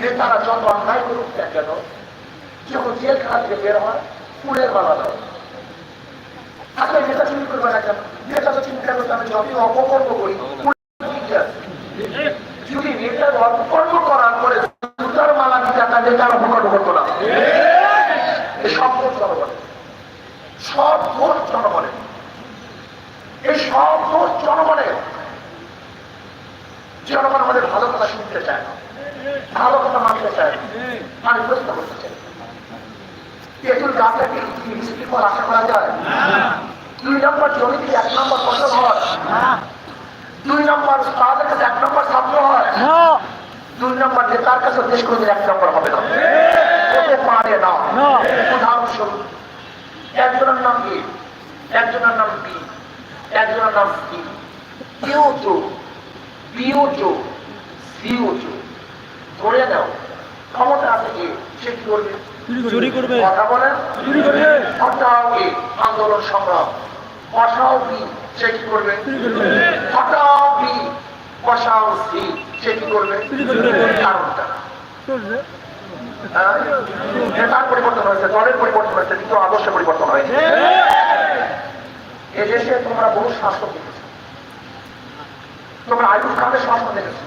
নেতারা যত অন্যায় করুক না কেন, যখন জেলখানা থেকে বের হয় পুরের মালা দেয় আপনি নেতা চুরি করবে না কেন? নেতা তো চিন্তা করতে আমি যতই অপকর্ম করি। যদি নেতার অপকর্ম করার পরে জুতার মালা দিতে আপনার নেতার অপকর্ম করতো না। সব ভোট জনগণের। সব ভোট জনগণের। এই সব ভোট জনগণের। জনগণ আমাদের ভালো কথা শুনতে চায় না। ভালো কথা মানতে চায়। না আমি প্রশ্ন করতে চাই তেঁতুল গাছটাকে কি মিষ্টি ফল আশা করা যায়? দুই নম্বর এক নম্বর ফসল হয়। দুই নম্বর তাদের এক নম্বর ছাত্র হয়। দুই নম্বর কাছে দেশ এক নম্বর হবে না। পারে না। উদাহরণস্বরূপ, একজনের নাম এ, একজনের নাম একজনের নাম সি। কেউ চো সিও চো ধরে নাও ক্ষমতা আছে এ সে কি করবে? চুরি করবে। কথা বলেন চুরি করবে। হটাও এ আন্দোলন সংগ্রাম। বসাও বি সে কি করবে? হটাও বি বসাও সি সে কি করবে? কারণটা। হ্যাঁ? নেতার পরিবর্তন হয়েছে দলের পরিবর্তন হয়েছে কিন্তু আদর্শ পরিবর্তন হয়েছে এদেশে তোমরা বহু শাসক দেখেছ। তোমরা আয়ুব খানের শাসন দেখেছ।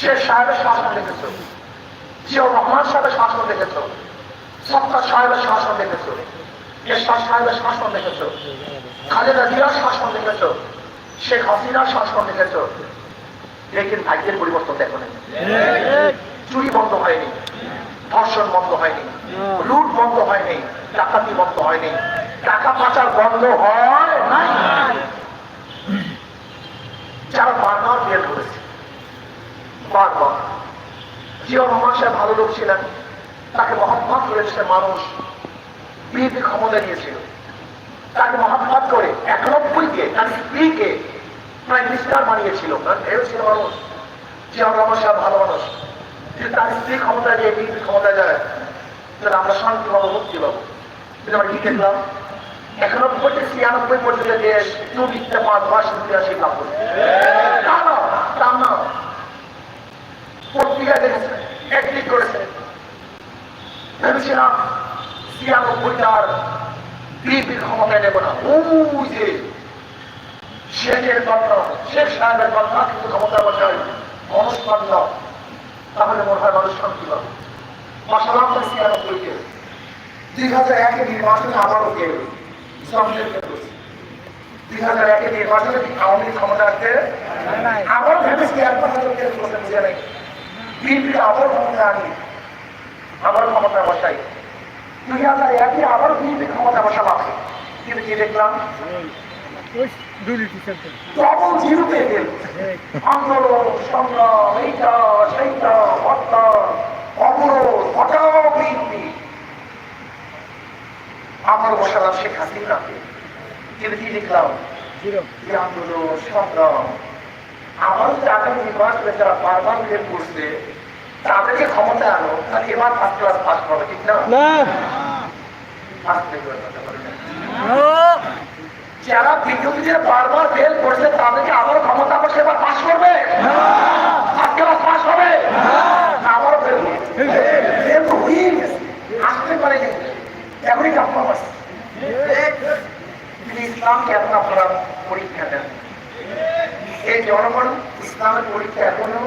শেখ সাহেবের শাসন দেখেছ। জিয়াউর রহমান সাহেবের শাসন দেখেছ। সত্তার সাহেবের শাসন দেখেছ। এরশাদ সাহেবের শাসন দেখেছ। খালেদা জিয়ার শাসন দেখেছ। শেখ হাসিনার শাসন দেখেছ। লেকিন ভাগ্যের পরিবর্তন দেখো চুরি বন্ধ হয়নি। ধর্ষণ বন্ধ হয়নি। লুট বন্ধ হয়নি। ডাকাতি বন্ধ হয়নি। টাকা পাচার বন্ধ হয় নাই। যারা বারবার বের করেছে জিয়া রহমান ভালো লোক ছিলেন। তাকে মহাত্মা করেছে মানুষ বিএনপি ক্ষমতা নিয়েছিল তাকে মহাত্মা করে একানব্বইকে, তার স্ত্রীকে প্রাইম মিনিস্টার বানিয়েছিল। ছিল মানুষ। জিয়া রহমান সাহেব ভালো মানুষ। তার স্ত্রী ক্ষমতা দিয়ে বিএনপি ক্ষমতা যায় তাহলে আমরা শান্তি পাবো, মুক্তি পাবো। আমরা কি দেখলাম? একানব্বই ছিয়ানব্বই পর্যন্ত দেশ পাঁচ করছে তা না তা না। পত্রিকা দেখেছে একদিক করেছে। ভেবেছিলাম ছিয়ানব্বইটার বিএনপির ক্ষমতায় নেব না। যে শেখের কথা শেখ সাহেবের কথা কিন্তু ক্ষমতা বসায় মানুষ তাহলে মনে হয় মানুষ শান্তি পাবে। ছিয়ানব্বইকে দুই হাজার একে নির্বাচনে আবারও দুই হাজার একে নির্বাচনে আওয়ামী ক্ষমতা আসছে আবার ভেবেছি একবার হাজার বুঝে নেই। বিএনপিকে আবার ক্ষমতা আনি। আবার ক্ষমতা বসাই দুই হাজার একে আবার বিএনপি ক্ষমতা বসালাম কিন্তু কি দেখলাম? ডবল জিরোতে গেল আন্দোলন সংগ্রাম এইটা সেইটা হত্যা অবরোধ হটাও বিএনপি আমার বসালাম শেখ হাসিনাকে। কিন্তু কি দেখলাম? আন্দোলন সংগ্রাম আমার যে আগামী নির্বাচনে যারা বারবার বের করছে তাদেরকে ক্ষমতা আনো তাহলে এবার ফার্স্ট ক্লাস পাস করবে ঠিক না? যারা বিদ্যুৎদের বারবার ফেল করছে তাদেরকে আবার ক্ষমতা বসে এবার পাস করবে? ফার্স্ট ক্লাস পাস হবে? আবারও ফেল আসতে পারে কিন্তু। এখনই কাপ্পা পাচ্ছে। ইসলামকে এখন আপনারা পরীক্ষা দেন। এই জনগণ ইসলামের পরীক্ষা এখনও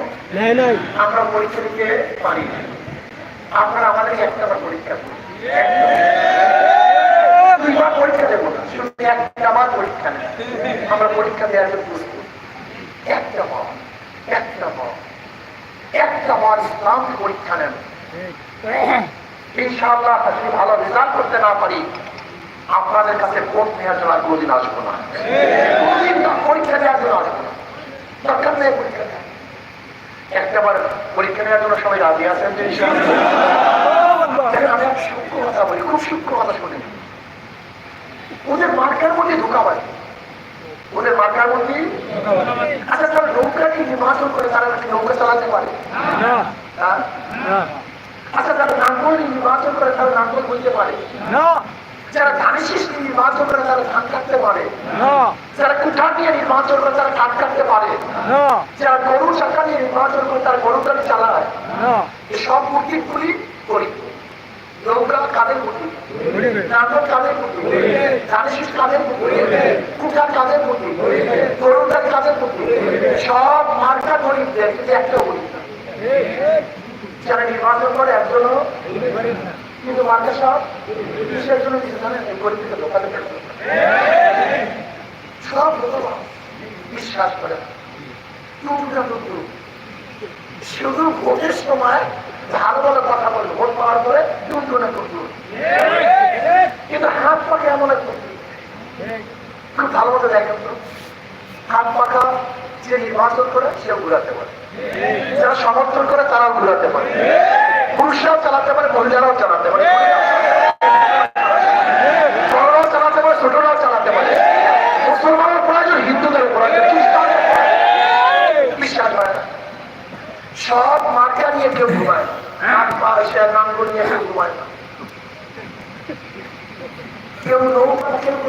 আমরা পরীক্ষা দিতে পারি না আপনারা আমাদেরকে একটা পরীক্ষা করুন দুইবার পরীক্ষা দেবো না শুধু একটা বার পরীক্ষা নেই আমরা পরীক্ষা দেওয়ার জন্য প্রস্তুত। একটা বার একটা বার একটা বার ইসলাম পরীক্ষা নেন। ইনশাআল্লাহ যদি ভালো রেজাল্ট করতে না পারি আপনাদের কাছে ভোট নেওয়ার জন্য কোনোদিন আসব না। কোনোদিন না, পরীক্ষা দেওয়ার জন্য আসব না। দরকার নেই পরীক্ষা। একটাবার পরীক্ষা নেওয়ার জন্য সবাই রাজি আছেন যে আমি একটা সূক্ষ্ম কথা বলি খুব সূক্ষ্ম কথা শুনে ওদের মার্কার মধ্যে ঢুকাবাই ওদের মার্কার মধ্যে? আচ্ছা তারা নৌকা কি নির্বাচন করে তারা নাকি নৌকা চালাতে পারে? হ্যাঁ? না। আচ্ছা তারা নাঙ্গল নির্বাচন করে তারা নাঙ্গল বইতে পারে। যারা ধানের শীষ নির্বাচন করে তারা ধান কাটতে পারে। যারা কুঠার নিয়ে নির্বাচন করে তারা কাঠ কাটতে পারে। যারা গরু চাকা নির্বাচন করে তারা চালায়। সব মূর্তিগুলি করি নৌকা কাদের মূর্তি নাটক কাদের মূর্তি জানিস কাদের মূর্তি কুঠার কাদের মূর্তি গরুর কাদের মূর্তি সব মার্কা গরিবদের কিন্তু একটা গরিব। যারা নির্বাচন করে একজনও কিন্তু মার্কা সব কিসের জন্য গরিবকে সব বিশ্বাস করে শুধু সময় কথা টুকরো কিন্তু হাত এমন খুব ভালো মতো হাত পাকা যে করে, সেও পারে। যারা সমর্থন করে, তারাও ঘুরাতে পারে। পুরুষরাও চালাতে পারে, মহিলারাও চালাতে পারে বড়রাও চালাতে পারে ছোটরাও চালাতে পারে মুসলমানের প্রয়োজন হিন্দুদের প্রয়োজন খ্রিস্টানদের প্রয়োজন। বিশ্বাস হয় না সব মার্কা নিয়ে কেউ ঘুমায় না হাত পা এসে নাঙ্গল নিয়ে কেউ ঘুমায় না কেউ নৌকা কেউ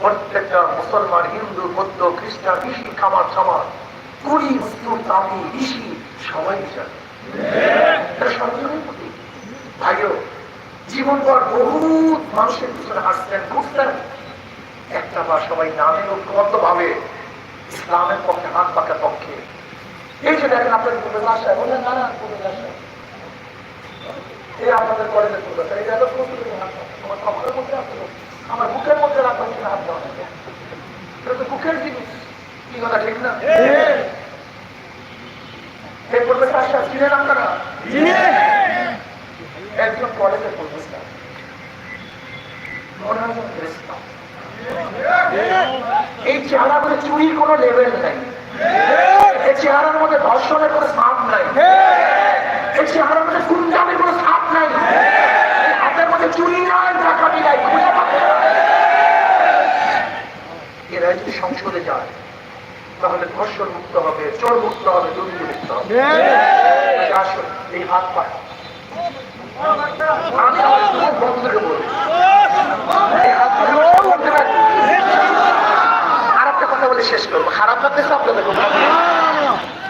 প্রত্যেকটা মুসলমান, হিন্দু, বৌদ্ধ, খ্রিস্টান, ঋষি, খামার খামার কুড়ি, মুসলিম, তামি, ঋষি, সবাই পর বহুত মানুষের পিছনে ঘুরতেন একটা বা সবাই নামে ঐক্যবদ্ধ ভাবে ইসলামের পক্ষে, হাত পাকার পক্ষে। এই যে দেখেন কোনো ভাষায় বললেন, না না কোনো ভাষায় এই আপনাদের কলেজের দাও? আমার কপালের মধ্যে কিনা হাত দেওয়া এটা তো বুকের জিনিস। কি কথা ঠিক না? এই চিনেন আপনারা একজন কলেজের মনে হয় খ্রিস্টান। এই চুরির কোনো লেভেল নাই। এই চেহারার মধ্যে ধর্ষণের কোনো সাপ নাই। এই চেহারার মধ্যে গুন্ডামের কোনো সাপ নাই এই হাতের মধ্যে চুরি নাই ডাকাতি নাই খুঁজে পাবে না। এরা যদি সংসদে যায় তাহলে ধর্ষণ মুক্ত হবে চোর মুক্ত হবে দুর্নীতি মুক্ত হবে। আসুন এই হাত পায় আমি আমার যুবক বন্ধুদেরকে বলব এই হাত পায়ে করতে পারি। আর একটা কথা বলে শেষ করব। খারাপ লাগতেছে আপনাদের খুব ভালো।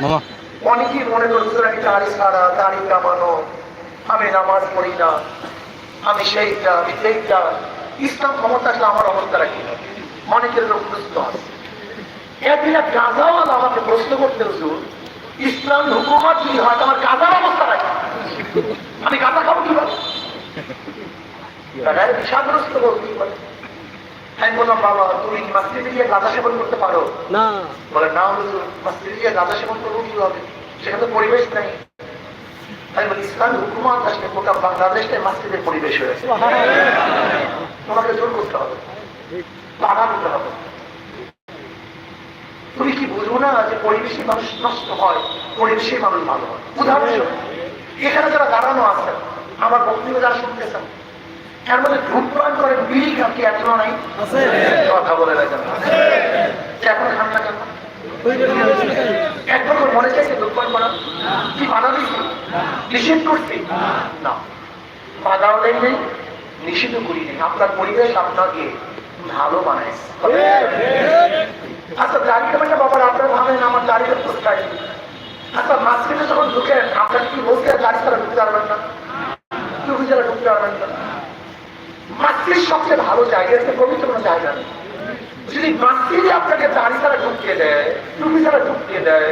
মামা। অনেকেই মনে করছেন আমি দাড়ি ছাড়া দাড়ি কামানো আমি নামাজ পড়ি না আমি সেইটা আমি সেইটা। ইসলাম ক্ষমতা আসলে আমার অবস্থা রাখি অনেকের লোক প্রশ্ন আছে। একদিন এক গাঁজাওয়ালা আমাকে প্রশ্ন করতে হুজুর ইসলাম হুকুমত যদি হয় আমার গাঁজার অবস্থা রাখি। আমি গাঁজা খাব আমি বললাম বাবা তুমি কি মাসজিদে গিয়ে গাঁজা সেবন করতে পারো? না। বলে না হুজুর মসজিদে গিয়ে গাঁজা সেবন করব কীভাবে সেখানে পরিবেশ নেই। আমি বলি ইসলাম হুকুমাত আসলে গোটা বাংলাদেশে মসজিদের পরিবেশ হয়েছে তোমাকে জোর করতে হবে। বাধা দিতে হবে। তুমি কি বুঝব না যে পরিবেশে মানুষ নষ্ট হয় পরিবেশে মানুষ ভালো হয়? উদাহরণস্বরূপ, এখানে যারা দাঁড়ানো আছেন, আমার বক্তব্য যারা শুনতেছেন, এর মধ্যে ধূমপান করে বিড়ি খাচ্ছি এখনও নাই। কথা বলে রাখেন। এখন খান না কেন? কি আপনার পরিবেশ আপনাকে ভালো বানায় আচ্ছা দাড়ি কেমন বাবার আপনার ভাবেন আমার দাড়িটা কোথায়? আচ্ছা মাঝখানে যখন ঢুকেন, আপনার কি বলতে দাড়ি ছাড়া ঢুকতে পারবেন না। টুপি ঢুকতে পারবেন না। মাতৃর সবচেয়ে ভালো জায়গা কোনো জায়গা যদি মাতৃ আপনাকে দাড়ি ছাড়া ঢুকিয়ে দেয়, টুপি ছাড়া ঢুকিয়ে দেয়,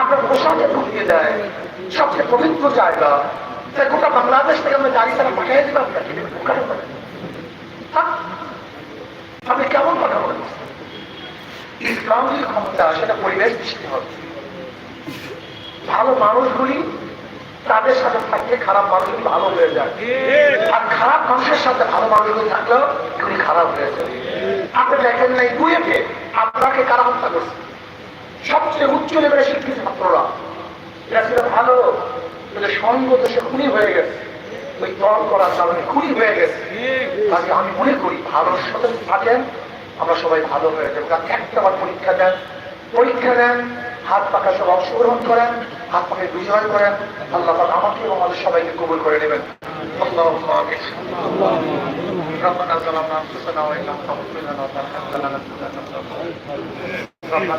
আপনার পোশাকে ঢুকিয়ে দেয়, সবচেয়ে পবিত্র জায়গা গোটা বাংলাদেশ থেকে আমরা দাড়ি ছাড়া পাঠিয়ে দিলাম আপনাকে? আপনি কেমন কথা বলেন? ইসলাম যদি ক্ষমতা সেটা পরিবেশ সৃষ্টি হবে। ভালো মানুষগুলি তাদের সাথে থাকলে খারাপ মানুষগুলি ভালো হয়ে যায়। আর খারাপ মানুষের সাথে ভালো মানুষগুলি থাকলেও এগুলি খারাপ হয়ে যায়। আপনি দেখেন নাই দুয়েকে আপনাকে কারা হত্যা করছে? সবচেয়ে উচ্চ লেভেলের শিক্ষিত ছাত্ররা। এরা ছিল ভালো কিন্তু সঙ্গ দেশে খুনি হয়ে গেছে। ওই দল করার কারণে খুনি হয়ে গেছে কাজে আমি মনে করি ভালোর সাথে যদি থাকেন আমরা সবাই ভালো হয়ে যাবো কারণ একটা বার পরীক্ষা দেন পরীক্ষা দেন হাত পাকা সব অংশগ্রহণ করেন হাত পাকে বিজয় করেন আল্লাহ পাক আমাকে এবং আমাদের সবাইকে কবুল করে নেবেন আল্লাহ ربنا ظلمنا انفسنا وان لم تغفر لنا وترحمنا لنكونن من الخاسرين ربنا